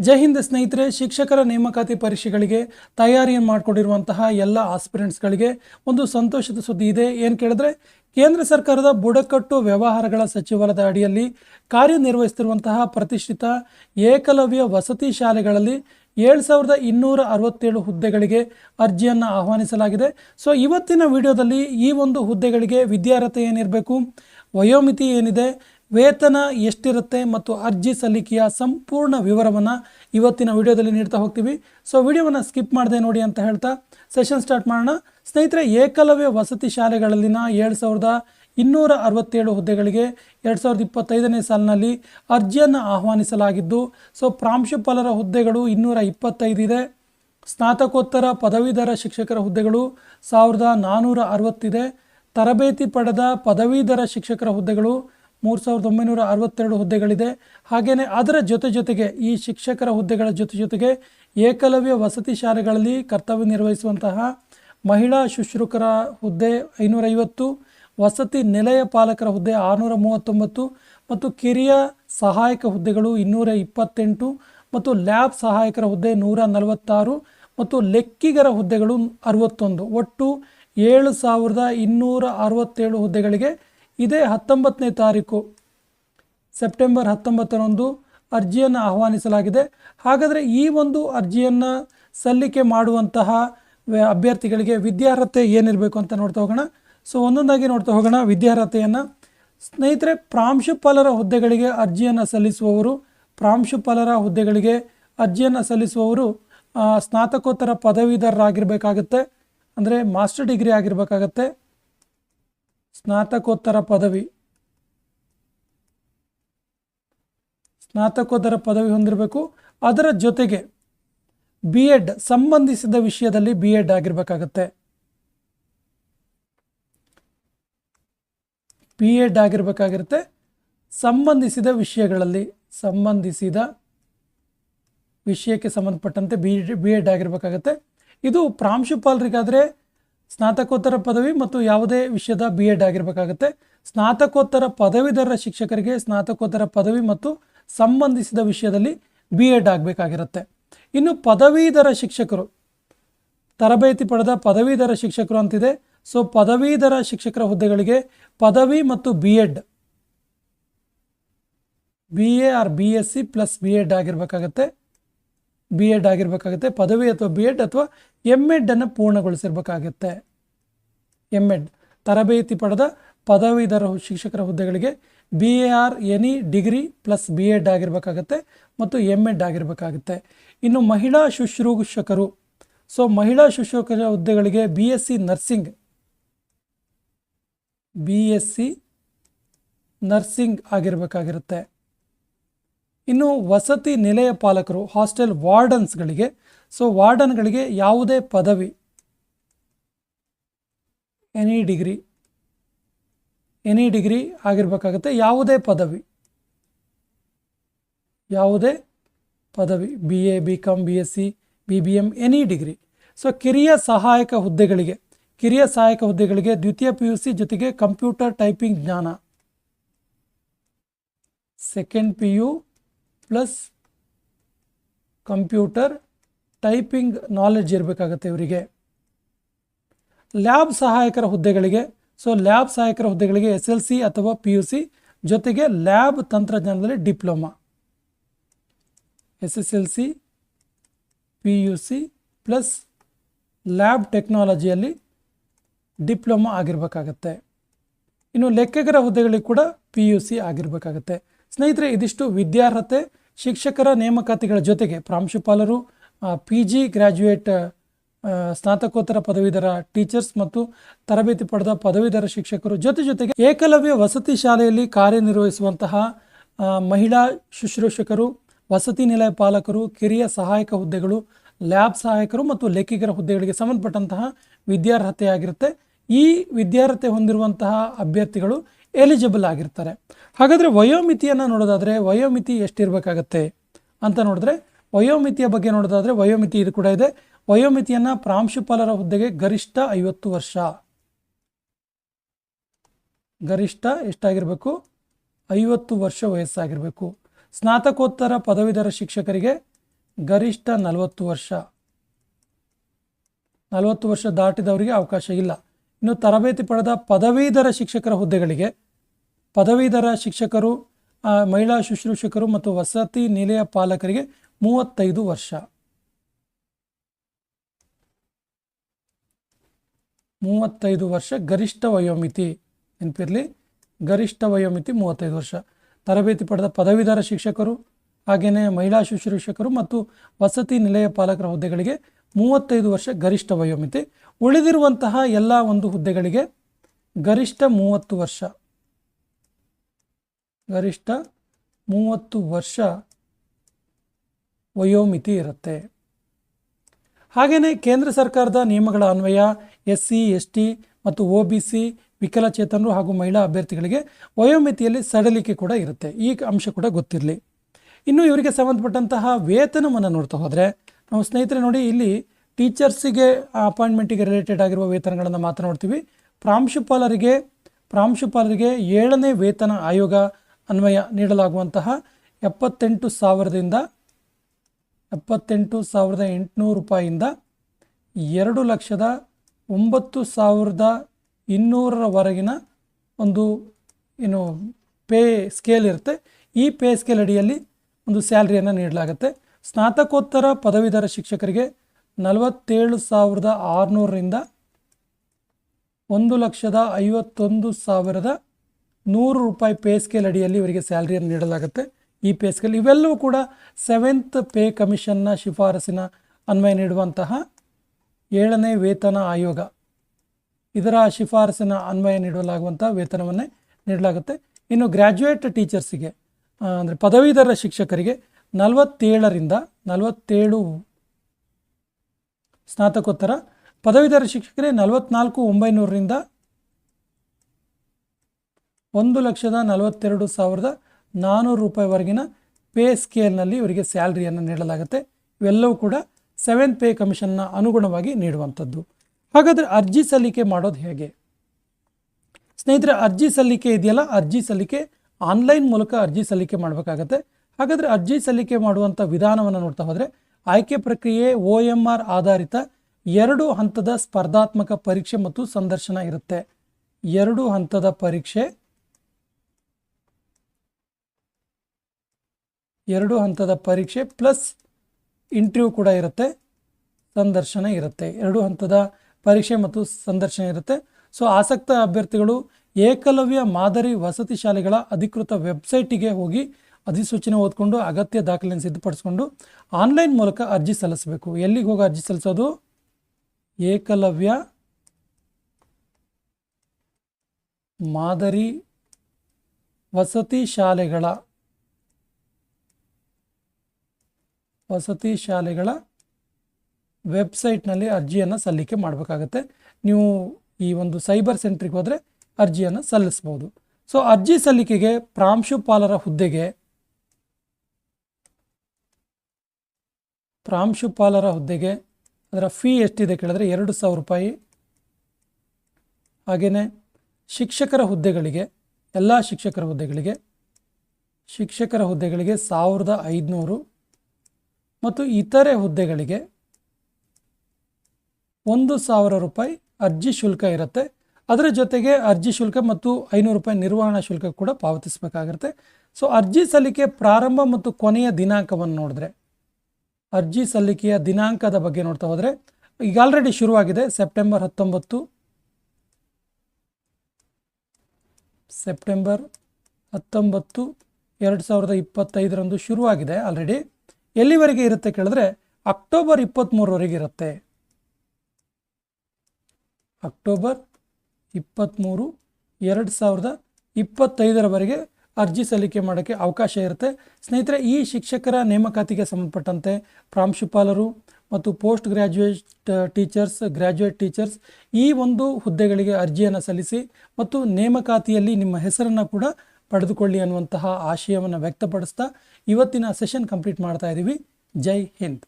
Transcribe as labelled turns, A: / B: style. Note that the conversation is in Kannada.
A: ಜೈ ಹಿಂದ್ ಸ್ನೇಹಿತರೆ, ಶಿಕ್ಷಕರ ನೇಮಕಾತಿ ಪರೀಕ್ಷೆಗಳಿಗೆ ತಯಾರಿಯನ್ನು ಮಾಡಿಕೊಂಡಿರುವಂತಹ ಎಲ್ಲ ಆಸ್ಪಿರೆಂಟ್ಸ್ಗಳಿಗೆ ಒಂದು ಸಂತೋಷದ ಸುದ್ದಿ ಇದೆ. ಏನು ಕೇಳಿದ್ರೆ, ಕೇಂದ್ರ ಸರ್ಕಾರದ ಬುಡಕಟ್ಟು ವ್ಯವಹಾರಗಳ ಸಚಿವಾಲಯದ ಅಡಿಯಲ್ಲಿ ಕಾರ್ಯನಿರ್ವಹಿಸುತ್ತಿರುವಂತಹ ಪ್ರತಿಷ್ಠಿತ ಏಕಲವ್ಯ ವಸತಿ ಶಾಲೆಗಳಲ್ಲಿ ಏಳು ಸಾವಿರದ ಇನ್ನೂರ ಅರವತ್ತೇಳು ಹುದ್ದೆಗಳಿಗೆ ಅರ್ಜಿಯನ್ನು ಆಹ್ವಾನಿಸಲಾಗಿದೆ. ಸೊ, ಇವತ್ತಿನ ವಿಡಿಯೋದಲ್ಲಿ ಈ ಒಂದು ಹುದ್ದೆಗಳಿಗೆ ವಿದ್ಯಾರ್ಹತೆ ಏನಿರಬೇಕು, ವಯೋಮಿತಿ ಏನಿದೆ ವೇತನ ಎಷ್ಟಿರುತ್ತೆ ಮತ್ತು ಅರ್ಜಿ ಸಲ್ಲಿಕೆಯ ಸಂಪೂರ್ಣ ವಿವರವನ್ನು ಇವತ್ತಿನ ವಿಡಿಯೋದಲ್ಲಿ ನೀಡ್ತಾ ಹೋಗ್ತೀವಿ. ಸೊ ವಿಡಿಯೋವನ್ನು ಸ್ಕಿಪ್ ಮಾಡದೆ ನೋಡಿ ಅಂತ ಹೇಳ್ತಾ ಸೆಷನ್ ಸ್ಟಾರ್ಟ್ ಮಾಡೋಣ. ಸ್ನೇಹಿತರೆ, ಏಕಲವ್ಯ ವಸತಿ ಶಾಲೆಗಳಲ್ಲಿನ ಏಳು ಸಾವಿರದ ಇನ್ನೂರ ಅರವತ್ತೇಳು ಹುದ್ದೆಗಳಿಗೆ ಎರಡು ಸಾವಿರದ ಇಪ್ಪತ್ತೈದನೇ ಸಾಲಿನಲ್ಲಿ ಅರ್ಜಿಯನ್ನು ಆಹ್ವಾನಿಸಲಾಗಿದ್ದು ಸೊ ಪ್ರಾಂಶುಪಾಲರ ಹುದ್ದೆಗಳು ಇನ್ನೂರ ಇಪ್ಪತ್ತೈದು ಇದೆ. ಸ್ನಾತಕೋತ್ತರ ಪದವೀಧರ ಶಿಕ್ಷಕರ ಹುದ್ದೆಗಳು ಸಾವಿರದ ನಾನ್ನೂರ ಅರವತ್ತಿದೆ ತರಬೇತಿ ಪಡೆದ ಪದವೀಧರ ಶಿಕ್ಷಕರ ಹುದ್ದೆಗಳು ಮೂರು ಸಾವಿರದ ಒಂಬೈನೂರ ಅರವತ್ತೆರಡು ಹುದ್ದೆಗಳಿದೆ. ಹಾಗೆಯೇ ಅದರ ಜೊತೆ ಜೊತೆಗೆ ಈ ಶಿಕ್ಷಕರ ಹುದ್ದೆಗಳ ಜೊತೆ ಜೊತೆಗೆ ಏಕಲವ್ಯ ವಸತಿ ಶಾಲೆಗಳಲ್ಲಿ ಕರ್ತವ್ಯ ನಿರ್ವಹಿಸುವಂತಹ ಮಹಿಳಾ ಶುಶ್ರೂಕರ ಹುದ್ದೆ ಐನೂರೈವತ್ತು, ವಸತಿ ನಿಲಯ ಪಾಲಕರ ಹುದ್ದೆ ಆರುನೂರ ಮೂವತ್ತೊಂಬತ್ತು ಮತ್ತು ಕಿರಿಯ ಸಹಾಯಕ ಹುದ್ದೆಗಳು ಇನ್ನೂರ ಇಪ್ಪತ್ತೆಂಟು ಮತ್ತು ಲ್ಯಾಬ್ ಸಹಾಯಕರ ಹುದ್ದೆ ನೂರ ನಲವತ್ತಾರು ಮತ್ತು ಲೆಕ್ಕಿಗರ ಹುದ್ದೆಗಳು ಅರವತ್ತೊಂದು. ಒಟ್ಟು ಏಳು ಸಾವಿರದ ಇನ್ನೂರ ಅರವತ್ತೇಳು ಹುದ್ದೆಗಳಿಗೆ ಇದೇ ಹತ್ತೊಂಬತ್ತನೇ ತಾರೀಕು, ಸೆಪ್ಟೆಂಬರ್ ಹತ್ತೊಂಬತ್ತರಂದು ಅರ್ಜಿಯನ್ನು ಆಹ್ವಾನಿಸಲಾಗಿದೆ. ಹಾಗಾದರೆ ಈ ಒಂದು ಅರ್ಜಿಯನ್ನು ಸಲ್ಲಿಕೆ ಮಾಡುವಂತಹ ಅಭ್ಯರ್ಥಿಗಳಿಗೆ ವಿದ್ಯಾರ್ಹತೆ ಏನಿರಬೇಕು ಅಂತ ನೋಡ್ತಾ ಹೋಗೋಣ. ಸೊ, ಒಂದೊಂದಾಗಿ ನೋಡ್ತಾ ಹೋಗೋಣ ವಿದ್ಯಾರ್ಹತೆಯನ್ನು. ಸ್ನೇಹಿತರೆ, ಪ್ರಾಂಶುಪಾಲರ ಹುದ್ದೆಗಳಿಗೆ ಅರ್ಜಿಯನ್ನು ಸಲ್ಲಿಸುವವರು, ಪ್ರಾಂಶುಪಾಲರ ಹುದ್ದೆಗಳಿಗೆ ಅರ್ಜಿಯನ್ನು ಸಲ್ಲಿಸುವವರು ಸ್ನಾತಕೋತ್ತರ ಪದವೀಧರರಾಗಿರಬೇಕಾಗತ್ತೆ. ಅಂದರೆ ಮಾಸ್ಟರ್ ಡಿಗ್ರಿ ಆಗಿರಬೇಕಾಗತ್ತೆ. ಸ್ನಾತಕೋತ್ತರ ಪದವಿ. ಸ್ನಾತಕೋತ್ತರ ಪದವಿ ಹೊಂದಿರಬೇಕು. ಅದರ ಜೊತೆಗೆ ಬಿ ಎಡ್ ಸಂಬಂಧಿಸಿದ ವಿಷಯದಲ್ಲಿ ಬಿ ಎಡ್ ಆಗಿರಬೇಕಾಗತ್ತೆ. ಬಿ ಎಡ್ ಆಗಿರಬೇಕಾಗಿರುತ್ತೆ. ಸಂಬಂಧಿಸಿದ ವಿಷಯಗಳಲ್ಲಿ ಸಂಬಂಧಿಸಿದ ವಿಷಯಕ್ಕೆ ಸಂಬಂಧಪಟ್ಟಂತೆ ಬಿ ಬಿ ಎಡ್ ಆಗಿರಬೇಕಾಗತ್ತೆ. ಇದು ಪ್ರಾಂಶುಪಾಲರಿಗಾದರೆ ಸ್ನಾತಕೋತ್ತರ ಪದವಿ ಮತ್ತು ಯಾವುದೇ ವಿಷಯದ ಬಿ ಎಡ್ ಆಗಿರಬೇಕಾಗತ್ತೆ. ಸ್ನಾತಕೋತ್ತರ ಪದವೀಧರ ಶಿಕ್ಷಕರಿಗೆ ಸ್ನಾತಕೋತ್ತರ ಪದವಿ ಮತ್ತು ಸಂಬಂಧಿಸಿದ ವಿಷಯದಲ್ಲಿ ಬಿ ಎಡ್ ಆಗಬೇಕಾಗಿರುತ್ತೆ. ಇನ್ನು ಪದವೀಧರ ಶಿಕ್ಷಕರು, ತರಬೇತಿ ಪಡೆದ ಪದವೀಧರ ಶಿಕ್ಷಕರು ಅಂತಿದೆ. ಸೊ ಪದವೀಧರ ಶಿಕ್ಷಕರ ಹುದ್ದೆಗಳಿಗೆ ಪದವಿ ಮತ್ತು B Ed B A R B S C plus B Ed ಆಗಿರಬೇಕಾಗತ್ತೆ. B Ed ಆಗಿರಬೇಕಾಗುತ್ತೆ, ಪದವಿ ಅಥವಾ ಬಿ ಎಡ್ ಅಥವಾ ಎಂ ಎಡ್ಡನ್ನು ಪೂರ್ಣಗೊಳಿಸಿರ್ಬೇಕಾಗತ್ತೆ. ಎಂ ಎಡ್ ತರಬೇತಿ ಪಡೆದ ಪದವೀಧರ ಶಿಕ್ಷಕರ ಹುದ್ದೆಗಳಿಗೆ B A or any degree plus B Ed ಆಗಿರಬೇಕಾಗತ್ತೆ ಮತ್ತು ಎಂ ಎಡ್ ಆಗಿರಬೇಕಾಗುತ್ತೆ. ಇನ್ನು ಮಹಿಳಾ ಶುಶ್ರೂಷಕರು. ಸೊ ಮಹಿಳಾ ಶುಶ್ರೂಷಕರ ಹುದ್ದೆಗಳಿಗೆ B S C nursing B S C nursing ಆಗಿರಬೇಕಾಗಿರುತ್ತೆ. ಇನ್ನು ವಸತಿ ನಿಲಯ ಪಾಲಕರು, ಹಾಸ್ಟೆಲ್ ವಾರ್ಡನ್ಸ್ಗಳಿಗೆ. ಸೊ, ವಾರ್ಡನ್ಗಳಿಗೆ ಯಾವುದೇ ಪದವಿ. Any degree. ಎನಿ ಡಿಗ್ರಿ ಆಗಿರಬೇಕಾಗುತ್ತೆ, ಯಾವುದೇ ಪದವಿ. ಯಾವುದೇ ಪದವಿ. B A B com B S C B B M any degree. So, ಕಿರಿಯ ಸಹಾಯಕ ಹುದ್ದೆಗಳಿಗೆ. ಕಿರಿಯ ಸಹಾಯಕ ಹುದ್ದೆಗಳಿಗೆ ದ್ವಿತೀಯ ಪಿ ಯು ಸಿ ಜೊತೆಗೆ ಕಂಪ್ಯೂಟರ್ ಟೈಪಿಂಗ್ ಜ್ಞಾನ. Second P U plus computer typing knowledge ಇರಬೇಕಾಗತ್ತೆ ಇವರಿಗೆ. ಲ್ಯಾಬ್ ಸಹಾಯಕರ ಹುದ್ದೆಗಳಿಗೆ ಸೊ ಲ್ಯಾಬ್ ಸಹಾಯಕರ ಹುದ್ದೆಗಳಿಗೆ ಎಸ್ ಎಲ್ ಸಿ ಅಥವಾ ಪಿ ಯು ಸಿ ಜೊತೆಗೆ ಲ್ಯಾಬ್ ತಂತ್ರಜ್ಞಾನದಲ್ಲಿ diploma. S S L C, P U C plus lab ಟೆಕ್ನಾಲಜಿಯಲ್ಲಿ diploma ಆಗಿರಬೇಕಾಗತ್ತೆ. ಇನ್ನು ಲೆಕ್ಕಗರ ಹುದ್ದೆಗಳಿಗೆ ಕೂಡ ಪಿ ಯು ಸಿ ಆಗಿರಬೇಕಾಗತ್ತೆ. ಸ್ನೇಹಿತರೆ, ಇದಿಷ್ಟು ವಿದ್ಯಾರ್ಹತೆ ಶಿಕ್ಷಕರ ನೇಮಕಾತಿಗಳ ಜೊತೆಗೆ ಪ್ರಾಂಶುಪಾಲರು ಪಿ ಜಿ ಗ್ರ್ಯಾಜುಯೇಟ್ ಸ್ನಾತಕೋತ್ತರ ಪದವೀಧರ ಟೀಚರ್ಸ್ ಮತ್ತು ತರಬೇತಿ ಪಡೆದ ಪದವೀಧರ ಶಿಕ್ಷಕರು ಜೊತೆ ಜೊತೆಗೆ ಏಕಲವ್ಯ ವಸತಿ ಶಾಲೆಯಲ್ಲಿ ಕಾರ್ಯನಿರ್ವಹಿಸುವಂತಹ ಮಹಿಳಾ ಶುಶ್ರೂಷಕರು, ವಸತಿ ನಿಲಯ ಪಾಲಕರು, ಕಿರಿಯ ಸಹಾಯಕ ಹುದ್ದೆಗಳು, ಲ್ಯಾಬ್ ಸಹಾಯಕರು ಮತ್ತು ಲೆಕ್ಕಿಗರ ಹುದ್ದೆಗಳಿಗೆ ಸಂಬಂಧಪಟ್ಟಂತಹ ವಿದ್ಯಾರ್ಹತೆಯಾಗಿರುತ್ತೆ. ಈ ವಿದ್ಯಾರ್ಹತೆ ಹೊಂದಿರುವಂತಹ ಅಭ್ಯರ್ಥಿಗಳು ಎಲಿಜಿಬಲ್ ಆಗಿರ್ತಾರೆ. ಹಾಗಾದರೆ ವಯೋಮಿತಿಯನ್ನು ನೋಡೋದಾದರೆ ವಯೋಮಿತಿ ಎಷ್ಟಿರಬೇಕಾಗತ್ತೆ ಅಂತ ನೋಡಿದ್ರೆ ವಯೋಮಿತಿಯ ಬಗ್ಗೆ ನೋಡೋದಾದರೆ ವಯೋಮಿತಿ ಇದು ಕೂಡ ಇದೆ. ವಯೋಮಿತಿಯನ್ನು ಪ್ರಾಂಶುಪಾಲರ ಹುದ್ದೆಗೆ ಗರಿಷ್ಠ ಐವತ್ತು ವರ್ಷ. ಗರಿಷ್ಠ ಎಷ್ಟಾಗಿರಬೇಕು? ಐವತ್ತು ವರ್ಷ ವಯಸ್ಸಾಗಿರಬೇಕು. ಸ್ನಾತಕೋತ್ತರ ಪದವೀಧರ ಶಿಕ್ಷಕರಿಗೆ ಗರಿಷ್ಠ ನಲವತ್ತು ವರ್ಷ. ನಲವತ್ತು ವರ್ಷ ದಾಟಿದವರಿಗೆ ಅವಕಾಶ ಇಲ್ಲ. ಇನ್ನು ತರಬೇತಿ ಪಡೆದ ಪದವೀಧರ ಶಿಕ್ಷಕರ ಹುದ್ದೆಗಳಿಗೆ ಪದವೀಧರ ಶಿಕ್ಷಕರು ಮಹಿಳಾ ಶುಶ್ರೂಷಕರು ಮತ್ತು ವಸತಿ ನಿಲಯ ಪಾಲಕರಿಗೆ ಮೂವತ್ತೈದು ವರ್ಷ. ಮೂವತ್ತೈದು ವರ್ಷ ಗರಿಷ್ಠ ವಯೋಮಿತಿ, ನೆನಪಿರಲಿ? ಗರಿಷ್ಠ ವಯೋಮಿತಿ ಮೂವತ್ತೈದು ವರ್ಷ. ತರಬೇತಿ ಪಡೆದ ಪದವೀಧರ ಶಿಕ್ಷಕರು ಹಾಗೆಯೇ ಮಹಿಳಾ ಶುಶ್ರೂಷಕರು ಮತ್ತು ವಸತಿ ನಿಲಯ ಪಾಲಕರ ಹುದ್ದೆಗಳಿಗೆ ಮೂವತ್ತೈದು ವರ್ಷ ಗರಿಷ್ಠ ವಯೋಮಿತಿ. ಉಳಿದಿರುವಂತಹ ಎಲ್ಲ ಒಂದು ಹುದ್ದೆಗಳಿಗೆ ಗರಿಷ್ಠ ಮೂವತ್ತು ವರ್ಷ. ಗರಿಷ್ಠ ಮೂವತ್ತು ವರ್ಷ ವಯೋಮಿತಿ ಇರುತ್ತೆ. ಹಾಗೆಯೇ ಕೇಂದ್ರ ಸರ್ಕಾರದ ನಿಯಮಗಳ ಅನ್ವಯ ಎಸ್ ಸಿ ಎಸ್ ಟಿ ಮತ್ತು ಒ ಬಿ ಸಿ ವಿಕಲಚೇತನರು ಹಾಗೂ ಮಹಿಳಾ ಅಭ್ಯರ್ಥಿಗಳಿಗೆ ವಯೋಮಿತಿಯಲ್ಲಿ ಸಡಲಿಕೆ ಕೂಡ ಇರುತ್ತೆ. ಈ ಅಂಶ ಕೂಡ ಗೊತ್ತಿರಲಿ. ಇನ್ನು ಇವರಿಗೆ ಸಂಬಂಧಪಟ್ಟಂತಹ ವೇತನವನ್ನು ನೋಡ್ತಾ ಹೋದರೆ ನಾವು ಸ್ನೇಹಿತರೆ ನೋಡಿ, ಇಲ್ಲಿ ಟೀಚರ್ಸಿಗೆ ಅಪಾಯಿಂಟ್ಮೆಂಟಿಗೆ ರಿಲೇಟೆಡ್ ಆಗಿರುವ ವೇತನಗಳನ್ನು ಮಾತನಾಡ್ತೀವಿ ಪ್ರಾಂಶುಪಾಲರಿಗೆ ಪ್ರಾಂಶುಪಾಲರಿಗೆ ಏಳನೇ ವೇತನ ಆಯೋಗ ಅನ್ವಯ ನೀಡಲಾಗುವಂತಹ ಎಪ್ಪತ್ತೆಂಟು ಸಾವಿರದಿಂದ ಎಪ್ಪತ್ತೆಂಟು ಸಾವಿರದ ಎಂಟುನೂರು ರೂಪಾಯಿಯಿಂದ ಎರಡು ಲಕ್ಷದ ಒಂಬತ್ತು ಸಾವಿರದ ಇನ್ನೂರರವರೆಗಿನ ಒಂದು ಏನು ಪೇ ಸ್ಕೇಲ್ ಇರುತ್ತೆ. ಈ ಪೇ ಸ್ಕೇಲ್ ಅಡಿಯಲ್ಲಿ ಒಂದು ಸ್ಯಾಲ್ರಿಯನ್ನು ನೀಡಲಾಗುತ್ತೆ. ಸ್ನಾತಕೋತ್ತರ ಪದವೀಧರ ಶಿಕ್ಷಕರಿಗೆ ನಲವತ್ತೇಳು ಸಾವಿರದ ಆರುನೂರರಿಂದ ಒಂದು ಲಕ್ಷದ ಐವತ್ತೊಂದು ಸಾವಿರದ ನೂರು ರೂಪಾಯಿ ಪೇ ಸ್ಕೇಲ್ ಅಡಿಯಲ್ಲಿ ಇವರಿಗೆ ಸ್ಯಾಲ್ರಿಯನ್ನು ನೀಡಲಾಗುತ್ತೆ. ಈ ಪೇ ಸ್ಕೇಲ್ ಇವೆಲ್ಲವೂ ಕೂಡ ಸೆವೆಂತ್ ಪೇ ಕಮಿಷನ್ನ ಶಿಫಾರಸಿನ ಅನ್ವಯ ನೀಡುವಂತಹ ಏಳನೇ ವೇತನ ಆಯೋಗ. ಇದರ ಶಿಫಾರಸಿನ ಅನ್ವಯ ನೀಡಲಾಗುವಂಥ ವೇತನವನ್ನೇ ನೀಡಲಾಗುತ್ತೆ. ಇನ್ನು ಗ್ರ್ಯಾಜುಯೇಟ್ ಟೀಚರ್ಸಿಗೆ ಅಂದರೆ ಪದವೀಧರ ಶಿಕ್ಷಕರಿಗೆ ನಲವತ್ತೇಳರಿಂದ ನಲವತ್ತೇಳು ಸ್ನಾತಕೋತ್ತರ, ಪದವೀಧರ ಶಿಕ್ಷಕರಿಗೆ ನಲವತ್ನಾಲ್ಕು ಒಂಬೈನೂರರಿಂದ ಒಂದು ಲಕ್ಷದ ನಲವತ್ತೆರಡು ಸಾವಿರದ ನಾನ್ನೂರು ರೂಪಾಯಿವರೆಗಿನ ಪೇ ಸ್ಕೇಲ್ನಲ್ಲಿ ಇವರಿಗೆ ಸ್ಯಾಲ್ರಿಯನ್ನು ನೀಡಲಾಗುತ್ತೆ. ಇವೆಲ್ಲವೂ ಕೂಡ ಸೆವೆನ್ ಪೇ ಕಮಿಷನ್ನ ಅನುಗುಣವಾಗಿ ನೀಡುವಂಥದ್ದು. ಹಾಗಾದರೆ ಅರ್ಜಿ ಸಲ್ಲಿಕೆ ಮಾಡೋದು ಹೇಗೆ? ಸ್ನೇಹಿತರೆ, ಅರ್ಜಿ ಸಲ್ಲಿಕೆ ಇದೆಯಲ್ಲ? ಅರ್ಜಿ ಸಲ್ಲಿಕೆ ಆನ್ಲೈನ್ ಮೂಲಕ ಅರ್ಜಿ ಸಲ್ಲಿಕೆ ಮಾಡಬೇಕಾಗತ್ತೆ. ಹಾಗಾದರೆ ಅರ್ಜಿ ಸಲ್ಲಿಕೆ ಮಾಡುವಂಥ ವಿಧಾನವನ್ನು ನೋಡ್ತಾ ಹೋದರೆ ಆಯ್ಕೆ ಪ್ರಕ್ರಿಯೆ ಒ ಎಂ ಆರ್ ಆಧಾರಿತ ಎರಡು ಹಂತದ ಸ್ಪರ್ಧಾತ್ಮಕ ಪರೀಕ್ಷೆ ಮತ್ತು ಸಂದರ್ಶನ ಇರುತ್ತೆ. ಎರಡು ಹಂತದ ಪರೀಕ್ಷೆ ಎರಡು ಹಂತದ ಪರೀಕ್ಷೆ ಪ್ಲಸ್ ಇಂಟರ್ವ್ಯೂ ಕೂಡ ಇರುತ್ತೆ, ಸಂದರ್ಶನ ಇರುತ್ತೆ. ಎರಡು ಹಂತದ ಪರೀಕ್ಷೆ ಮತ್ತು ಸಂದರ್ಶನ ಇರುತ್ತೆ. ಸೊ ಆಸಕ್ತ ಅಭ್ಯರ್ಥಿಗಳು ಏಕಲವ್ಯ ಮಾದರಿ ವಸತಿ ಶಾಲೆಗಳ ಅಧಿಕೃತ ವೆಬ್ಸೈಟಿಗೆ ಹೋಗಿ ಅಧಿಸೂಚನೆ ಓದ್ಕೊಂಡು ಅಗತ್ಯ ದಾಖಲೆಯನ್ನು ಸಿದ್ಧಪಡಿಸ್ಕೊಂಡು ಆನ್ಲೈನ್ ಮೂಲಕ ಅರ್ಜಿ ಸಲ್ಲಿಸಬೇಕು. ಎಲ್ಲಿಗೆ ಹೋಗಿ ಅರ್ಜಿ ಸಲ್ಲಿಸೋದು? ಏಕಲವ್ಯ ಮಾದರಿ ವಸತಿ ಶಾಲೆಗಳ ವಸತಿ ಶಾಲೆಗಳ ವೆಬ್ಸೈಟ್ನಲ್ಲಿ ಅರ್ಜಿಯನ್ನು ಸಲ್ಲಿಕೆ ಮಾಡಬೇಕಾಗತ್ತೆ. ನೀವು ಈ ಒಂದು ಸೈಬರ್ ಸೆಂಟ್ರಿಗೆ ಹೋದರೆ ಅರ್ಜಿಯನ್ನು ಸಲ್ಲಿಸ್ಬೋದು. ಸೊ, ಅರ್ಜಿ ಸಲ್ಲಿಕೆಗೆ ಪ್ರಾಂಶುಪಾಲರ ಹುದ್ದೆಗೆ ಪ್ರಾಂಶುಪಾಲರ ಹುದ್ದೆಗೆ ಅದರ ಫೀ ಎಷ್ಟಿದೆ ಕೇಳಿದ್ರೆ ಎರಡು ಸಾವಿರ ರೂಪಾಯಿ. ಹಾಗೆಯೇ ಶಿಕ್ಷಕರ ಹುದ್ದೆಗಳಿಗೆ, ಎಲ್ಲ ಶಿಕ್ಷಕರ ಹುದ್ದೆಗಳಿಗೆ ಶಿಕ್ಷಕರ ಹುದ್ದೆಗಳಿಗೆ ಸಾವಿರದ ಐದುನೂರು ಮತ್ತು ಇತರೆ ಹುದ್ದೆಗಳಿಗೆ ಒಂದು ಸಾವಿರ ರೂಪಾಯಿ ಅರ್ಜಿ ಶುಲ್ಕ ಇರುತ್ತೆ. ಅದರ ಜೊತೆಗೆ ಅರ್ಜಿ ಶುಲ್ಕ ಮತ್ತು ಐನೂರು ರೂಪಾಯಿ ನಿರ್ವಹಣಾ ಶುಲ್ಕ ಕೂಡ ಪಾವತಿಸಬೇಕಾಗಿರುತ್ತೆ ಸೊ, ಅರ್ಜಿ ಸಲ್ಲಿಕೆ ಪ್ರಾರಂಭ ಮತ್ತು ಕೊನೆಯ ದಿನಾಂಕವನ್ನು ನೋಡಿದ್ರೆ, ಅರ್ಜಿ ಸಲ್ಲಿಕೆಯ ದಿನಾಂಕದ ಬಗ್ಗೆ ನೋಡ್ತಾ ಹೋದರೆ, ಈಗ ಆಲ್ರೆಡಿ ಶುರುವಾಗಿದೆ ಸೆಪ್ಟೆಂಬರ್ ಹತ್ತೊಂಬತ್ತು. ಸೆಪ್ಟೆಂಬರ್ ಹತ್ತೊಂಬತ್ತು, ಎರಡು ಸಾವಿರದ ಇಪ್ಪತ್ತೈದರಂದು ಶುರುವಾಗಿದೆ ಆಲ್ರೆಡಿ ಎಲ್ಲಿವರೆಗೆ ಇರುತ್ತೆ ಕೇಳಿದ್ರೆ ಅಕ್ಟೋಬರ್ ಇಪ್ಪತ್ತ್ಮೂರವರೆಗೆ ಇರುತ್ತೆ. ಅಕ್ಟೋಬರ್ ಇಪ್ಪತ್ತ್ಮೂರು ಎರಡು ಸಾವಿರದ ಇಪ್ಪತ್ತೈದರವರೆಗೆ ಅರ್ಜಿ ಸಲ್ಲಿಕೆ ಮಾಡೋಕ್ಕೆ ಅವಕಾಶ ಇರುತ್ತೆ. ಸ್ನೇಹಿತರೆ, ಈ ಶಿಕ್ಷಕರ ನೇಮಕಾತಿಗೆ ಸಂಬಂಧಪಟ್ಟಂತೆ ಪ್ರಾಂಶುಪಾಲರು ಮತ್ತು post graduate teachers graduate teachers ಈ ಒಂದು ಹುದ್ದೆಗಳಿಗೆ ಅರ್ಜಿಯನ್ನು ಸಲ್ಲಿಸಿ ಮತ್ತು ನೇಮಕಾತಿಯಲ್ಲಿ ನಿಮ್ಮ ಹೆಸರನ್ನು ಕೂಡ ಪಡೆದುಕೊಳ್ಳಿ ಅನ್ನುವಂತಹ ಆಶಯವನ್ನು ವ್ಯಕ್ತಪಡಿಸ್ತಾ ಇವತ್ತಿನ ಸೆಷನ್ ಕಂಪ್ಲೀಟ್ ಮಾಡ್ತಾ ಇದ್ದೀವಿ ಜೈ ಹಿಂದ್.